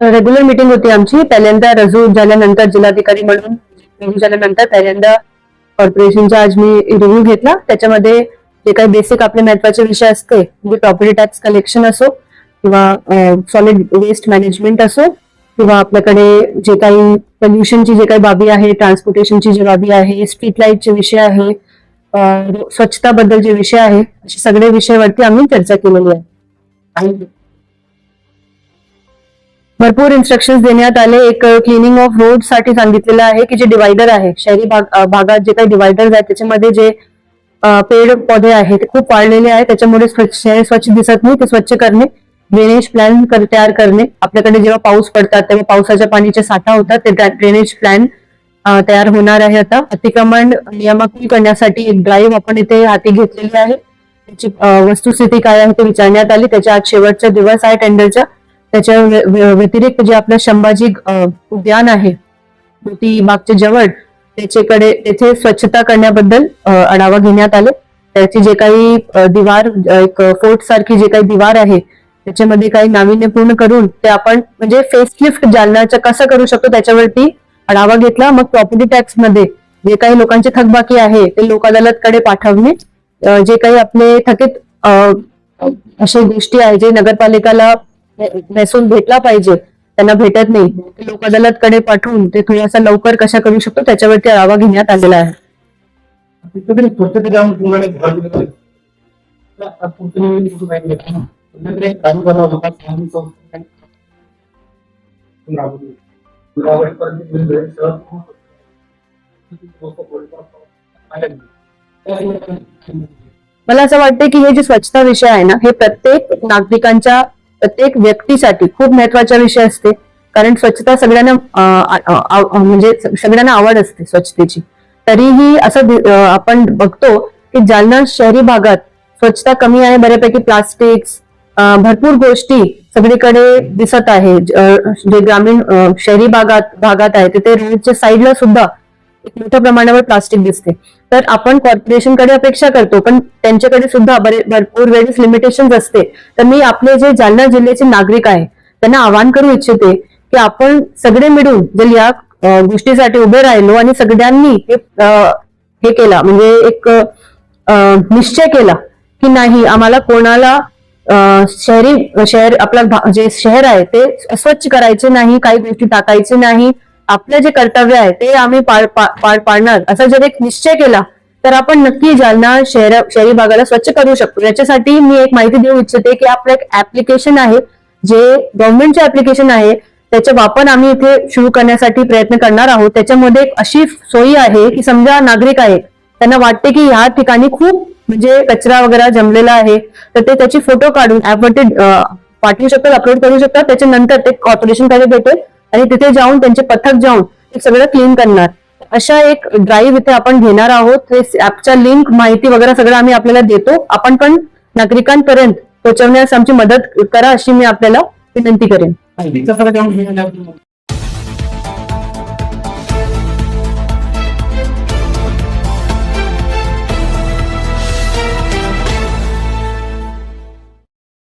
Regular meeting होती आमची. पहिल्यांदा रजू झाल्यानंतर जिल्हाधिकारी म्हणून रिव्ह्यू झाल्यानंतर पहिल्यांदा कॉर्पोरेशनचा आज मी रिव्ह्यू घेतला. त्याच्यामध्ये जे काही बेसिक आपले महत्त्वाचे विषय असते म्हणजे प्रॉपर्टी टॅक्स कलेक्शन असो किंवा सॉलिड वेस्ट मॅनेजमेंट असो किंवा आपल्याकडे जे काही पोल्युशनची जे काही बाबी आहे ट्रान्सपोर्टेशनची जी बाबी आहे स्ट्रीट लाईटचे विषय आहे स्वच्छताबद्दल जे विषय आहे असे सगळे विषयावरती आम्ही चर्चा केलेली आहे. भरपूर इन्स्ट्रक्शन देण्यात आले. एक क्लिनिंग ऑफ रोडसाठी सांगितलेलं आहे की जे डिवायडर आहे शहरी भाग भागात जे काही डिवायडर आहेत त्याच्यामध्ये जे पेड पौधे आहेत ते खूप वाढलेले आहे त्याच्यामुळे स्वच्छ शहर स्वच्छ दिसत नाही ते स्वच्छ करणे ड्रेनेज प्लॅन तयार करणे. आपल्याकडे जेव्हा पाऊस पडतात तेव्हा पावसाच्या पाणीचे साठा होतात ते ड्रेनेज प्लॅन तयार होणार आहे आता. अतिक्रमण नियमाकुल करण्यासाठी एक ड्राईव्ह आपण इथे हाती घेतलेली आहे. त्याची वस्तुस्थिती काय आहे ते विचारण्यात आली. त्याच्या आज शेवटचा दिवस आहे टेंडरचा त्याच्या व्यतिरिक्त जे आपलं संभाजी उद्यान आहे ती बागच्या जवळ त्याच्याकडे तेथे स्वच्छता करण्याबद्दल आढावा घेण्यात आले. त्याची जे काही दिवार एक फोर्ट सारखी जे काही दिवार आहे त्याच्यामध्ये काही नाविन्यपूर्ण करून ते आपण म्हणजे फेसलिफ्ट जालनाचं कसं करू शकतो त्याच्यावरती आढावा घेतला. मग प्रॉपर्टी टॅक्समध्ये जे काही लोकांची थकबाकी आहे ते लोक अदालतकडे पाठवणे जे काही आपले थकीत असे अशा गोष्टी आहे जे नगरपालिकाला महसूल भेटला पाहिजे. त्यांना भेटत नाही. लोक अदालतकडे पाठवून ते थोडासा लवकर कशा करू शकतो त्याच्यावरती आढावा घेण्यात आलेला आहे. मला असं वाटतं की हे जे स्वच्छता विषय आहे ना हे प्रत्येक नागरिकांच्या प्रत्येक व्यक्तीसाठी खूप महत्त्वाचा विषय असते. कारण स्वच्छता सगळ्यांना म्हणजे सगळ्यांना आवड असते स्वच्छतेची. तरीही असं आपण बघतो की जालना शहरी भागात स्वच्छता कमी आहे बऱ्यापैकी प्लास्टिक भरपूर गोष्टी सगळीकडे दिसत आहे. जे ग्रामीण शहरी भागात भागात आहे तिथे रोडच्या साईडला सुद्धा एक मोठ्या प्रमाणावर प्लास्टिक दिसते. तर आपण कॉर्पोरेशनकडे अपेक्षा करतो पण त्यांच्याकडे सुद्धा बरे भरपूर वेळेस लिमिटेशन असते. तर मी आपले जे जालना जिल्ह्याचे नागरिक आहे त्यांना आवाहन करू इच्छिते की आपण सगळे मिळून जर या गोष्टीसाठी उभे राहिलो आणि सगळ्यांनी हे केला म्हणजे एक निश्चय केला की नाही आम्हाला कोणाला शहरी शहर आपला भा- जे शहर आहे ते स्वच्छ करायचे नाही काही गोष्टी टाकायचे नाही आपलं जे कर्तव्य आहे ते आम्ही पार पा- पार पाडणार. असा जर एक निश्चय केला तर आपण नक्की जालना शहर शहरी भागाला स्वच्छ करू शकतो. याच्यासाठी मी एक माहिती देऊ इच्छिते की आपलं एक ऍप्लिकेशन आहे जे गव्हर्नमेंटचे ऍप्लिकेशन आहे त्याचा वापर आम्ही इथे सुरू करण्यासाठी प्रयत्न करणार आहोत. त्याच्यामध्ये एक अशी सोयी आहे की समजा नागरिक आहे त्यांना वाटते की ह्या ठिकाणी खूप म्हणजे कचरा वगैरे जमलेला आहे तर ते त्याची फोटो काढून ऍपवरती पाठवू शकतात अपलोड करू शकतात. त्याच्यानंतर ते कॉर्पोरेशनकडे भेटेल. आणि तिथे जाऊन त्यांचे पथक जाऊन ते सगळं क्लीन करणार. अशा एक ड्राईव्ह इथे आपण घेणार आहोत. ऍपच्या लिंक माहिती वगैरे सगळं आम्ही आपल्याला देतो. आपण पण नागरिकांपर्यंत पोहोचवण्यास आमची मदत करा अशी मी आपल्याला विनंती करेन.